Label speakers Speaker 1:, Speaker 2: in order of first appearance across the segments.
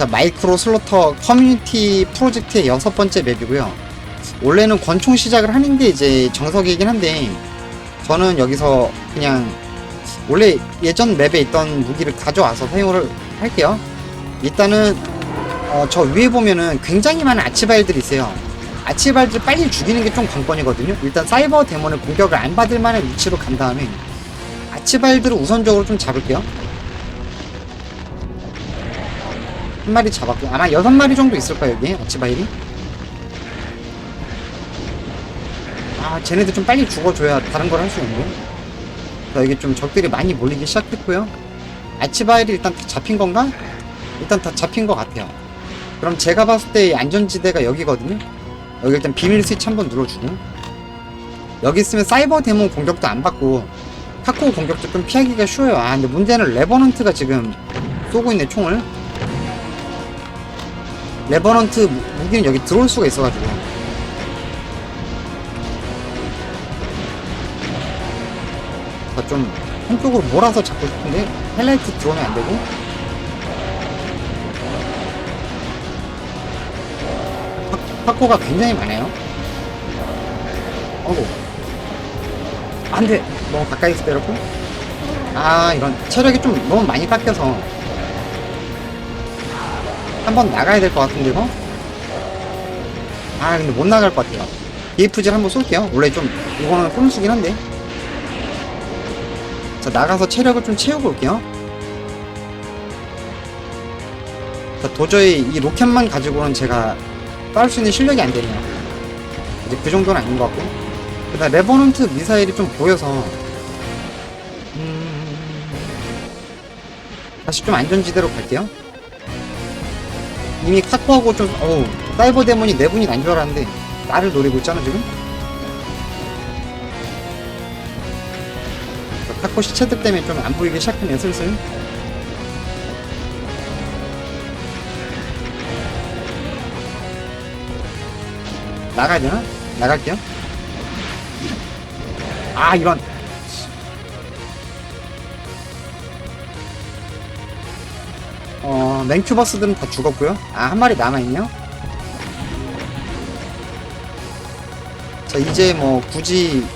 Speaker 1: 자, 마이크로 슬로터 커뮤니티 프로젝트의 여섯 번째 맵이고요. 원래는 권총 시작을 하는 게 이제 정석이긴 한데, 저는 여기서 그냥 원래 예전 맵에 있던 무기를 가져와서 사용을 할게요. 일단은 어, 저 위에 보면은 굉장히 많은 아치발들이 있어요. 아치발들 빨리 죽이는 게 좀 관건이거든요. 일단 사이버 데몬의 공격을 안 받을 만한 위치로 간 다음에 아치발들을 우선적으로 좀 잡을게요. 한 마리 잡았고 아마 여섯 마리 정도 있을 거예요 여기 아치바일이. 아 쟤네들 좀 빨리 죽어줘야 다른 걸 할 수 있는데. 자 여기 좀 적들이 많이 몰리기 시작했고요. 아치바일이 일단 다 잡힌 건가? 일단 다 잡힌 것 같아요. 그럼 제가 봤을 때 안전지대가 여기거든요. 여기 일단 비밀 스위치 한번 눌러주고 여기 있으면 사이버 데몬 공격도 안 받고 카코 공격도 좀 피하기가 쉬워요. 아 근데 문제는 레버넌트가 지금 쏘고 있네 총을. 레버넌트 무- 무기는 여기 들어올 수가 있어가지고 아, 좀 한쪽으로 몰아서 잡고 싶은데 헬라이트 들어오면 안 되고 파- 파코가 굉장히 많아요. 어구. 안 돼. 너무 가까이서 때렸고. 아, 이런 체력이 좀 너무 많이 깎여서. 한 번 나가야 될 것 같은데, 이거? 아, 근데 못 나갈 것 같아요. DFG를 한번 쏠게요. 원래 좀, 이거는 꼼수긴 한데. 자, 나가서 체력을 좀 채우고 올게요. 자, 도저히 이 로켓만 가지고는 제가 싸울 수 있는 실력이 안 되네요. 이제 그 정도는 아닌 것 같고. 그다음 레버넌트 미사일이 좀 보여서 음... 다시 좀 안전지대로 갈게요. 이미 카코하고 좀 어우 사이버 데몬이 네 분이 난 줄 알았는데 나를 노리고 있잖아 지금. 카코 시체들 때문에 좀 안 보이기 시작하네요 슬슬. 되나? 나갈게요. 아, 이런. 어, 맹큐버스들은 다 죽었고요. 아, 한 마리 남아있네요. 자, 이제 뭐, 굳이,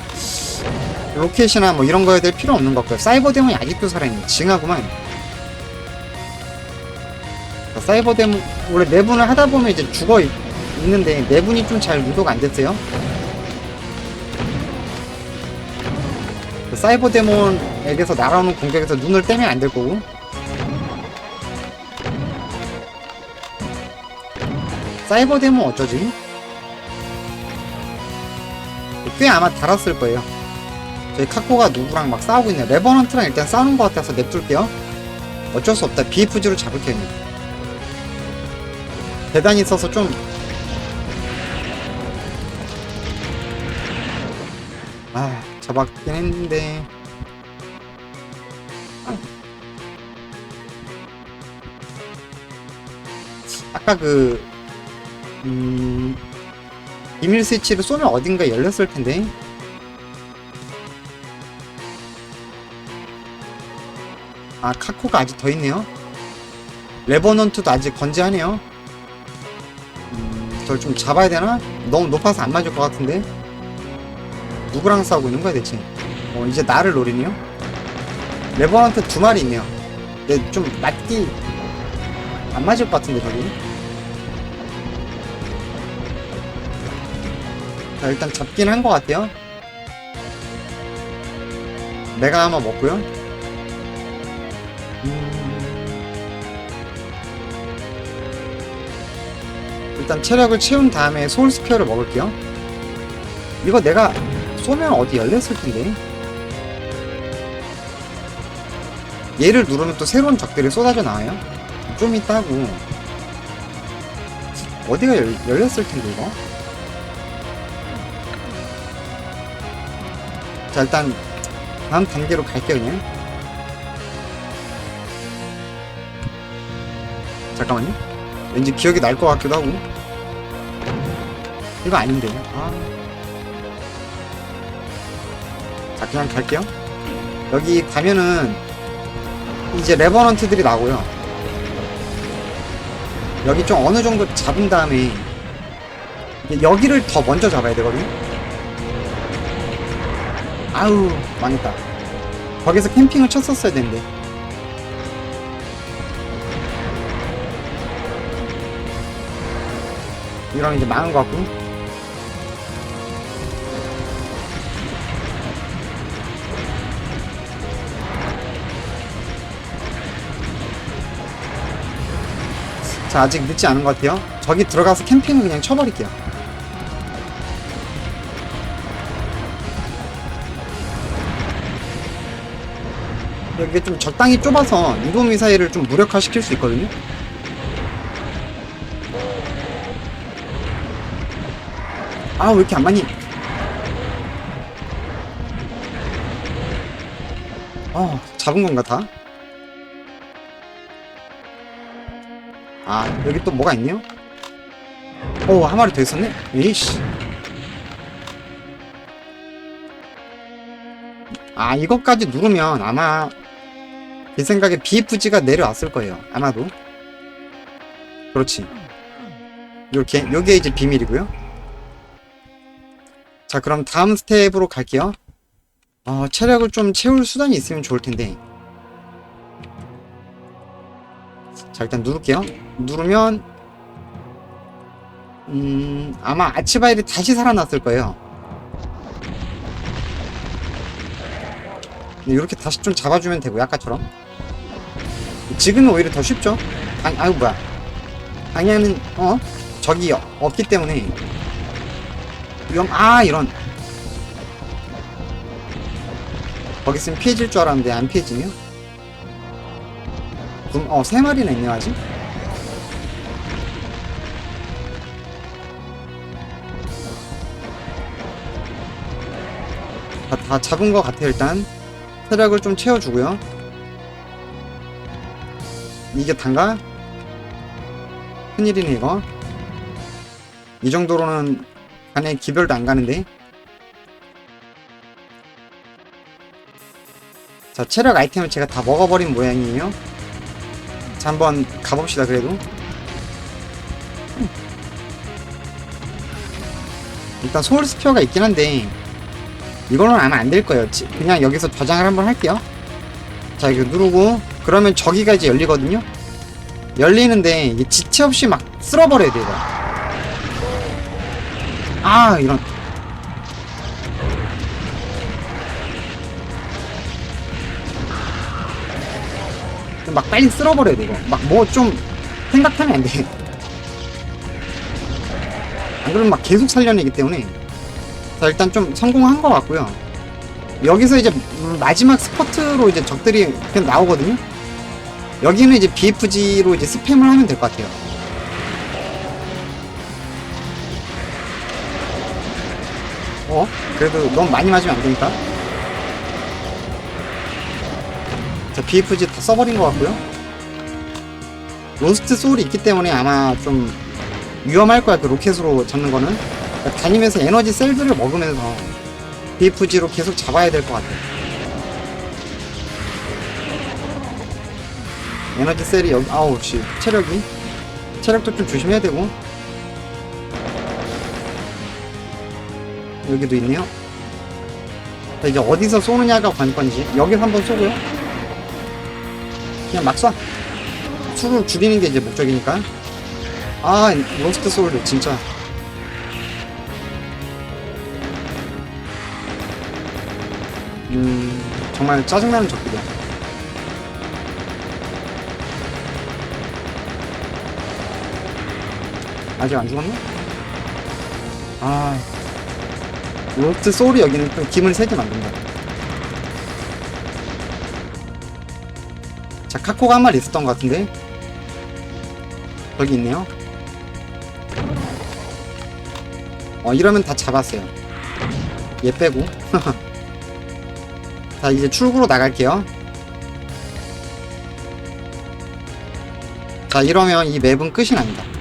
Speaker 1: 로켓이나 뭐 이런 거에 대해 필요 없는 것 같고요. 사이버 데몬이 아직도 살아있네. 징하구만. 자, 사이버 데몬, 원래 네 분을 하다 보면 이제 죽어 있, 있는데, 네 분이 좀 잘 유도가 안 됐어요. 그 사이버 데몬에게서 날아오는 공격에서 눈을 떼면 안 될 거고. 사이버 데몬 어쩌지? 꽤 아마 달았을 거예요. 저희 카코가 누구랑 막 싸우고 있네. 레버넌트랑 일단 싸우는 것 같아서 냅둘게요. 어쩔 수 없다. BFG로 잡을게요. 형님. 대단히 있어서 좀 아, 잡았긴 했는데. 아까 그, 음, 비밀 스위치를 쏘면 어딘가 열렸을 텐데. 아, 카코가 아직 더 있네요. 레버넌트도 아직 건재하네요. 음, 저를 좀 잡아야 되나? 너무 높아서 안 맞을 것 같은데. 누구랑 싸우고 있는 거야 대체? 어 이제 나를 노리네요? 레버넌트 두 마리 있네요. 근데 좀 맞기 안 맞을 것 같은데 저기. 자 일단 잡긴 한 것 같아요. 내가 아마 먹고요. 음... 일단 체력을 채운 다음에 소울 스피어를 먹을게요. 이거 내가 쏘면 어디 열렸을 텐데. 얘를 누르면 또 새로운 적들이 쏟아져 나와요. 좀 하고. 어디가 열, 열렸을 텐데, 이거? 자, 일단, 다음 단계로 갈게요, 그냥. 잠깐만요. 왠지 기억이 날 것 같기도 하고. 이거 아닌데. 아. 자 그냥 갈게요 여기 가면은 이제 레버넌트들이 나오고요 여기 좀 어느 정도 잡은 다음에 여기를 더 먼저 잡아야 되거든요. 아우 망했다. 거기서 캠핑을 쳤었어야 되는데. 이러면 이제 망한 것 같고. 자, 아직 늦지 않은 것 같아요. 저기 들어가서 캠핑을 그냥 쳐버릴게요. 여기 좀 적당히 좁아서 유도 미사일을 좀 무력화 시킬 수 있거든요. 아, 왜 이렇게 안 맞니? 어, 잡은 건가 다? 아, 여기 또 뭐가 있네요? 오, 한 마리 더 있었네? 에이씨. 아, 이것까지 누르면 아마 제 생각에 BFG가 내려왔을 거예요. 아마도. 그렇지. 요렇게, 요게 이제 비밀이고요. 자, 그럼 다음 스텝으로 갈게요. 어, 체력을 좀 채울 수단이 있으면 좋을 텐데. 자, 일단 누를게요. 누르면, 음, 아마 아치바일이 다시 살아났을 거예요. 이렇게 다시 좀 잡아주면 되고, 아까처럼. 지금은 오히려 더 쉽죠? 방, 아유, 뭐야. 방향은, 어? 적이 없기 때문에. 위험, 아, 이런. 거기 있으면 피해질 줄 알았는데 안 피해지네요. 음, 어, 세 마리나 있네요, 아직. 다, 다 잡은 것 같아요, 일단. 체력을 좀 채워주고요. 이게 단가? 큰일이네, 이거. 이 정도로는 간에 기별도 안 가는데. 자, 체력 아이템을 제가 다 먹어버린 모양이에요. 자, 한번 가봅시다, 그래도. 일단 소울 스피어가 있긴 한데, 이거는 아마 안 될 거예요. 지- 그냥 여기서 저장을 한번 할게요. 자, 이거 누르고, 그러면 저기가 이제 열리거든요? 열리는데, 지체 없이 막 쓸어버려야 돼요. 아, 이런. 막 빨리 쓸어버려야 돼, 이거. 막 뭐 좀 생각하면 안 돼. 안 그러면 막 계속 살려내기 때문에. 자, 일단 좀 성공한 것 같고요. 여기서 이제 음, 마지막 스퍼트로 이제 적들이 그냥 나오거든요. 여기는 이제 BFG로 이제 스팸을 하면 될 것 같아요. 어? 그래도 너무 많이 맞으면 안 되니까. 자, BFG 다 써버린 것 같고요. 로스트 소울이 있기 때문에 아마 좀 위험할 거야, 그 로켓으로 잡는 거는. 그러니까 다니면서 에너지 셀들을 먹으면서 BFG로 계속 잡아야 될 것 같아. 에너지 셀이 여기, 아우, 씨, 체력이. 체력도 좀 조심해야 되고. 여기도 있네요. 자, 이제 어디서 쏘느냐가 관건이지. 여기서 한번 쏘고요. 그냥 막 쏴. 수를 줄이는 게 이제 목적이니까. 아, 로스트 소울도 진짜. 음, 정말 짜증나는 적들이야. 아직 안 죽었나? 아, 로스트 소울이 여기는 좀 김을 세게 만든다. 자, 카코가 한 마리 있었던 것 같은데. 여기 있네요. 어, 이러면 다 잡았어요. 얘 빼고. 자, 이제 출구로 나갈게요. 자, 이러면 이 맵은 끝이 납니다.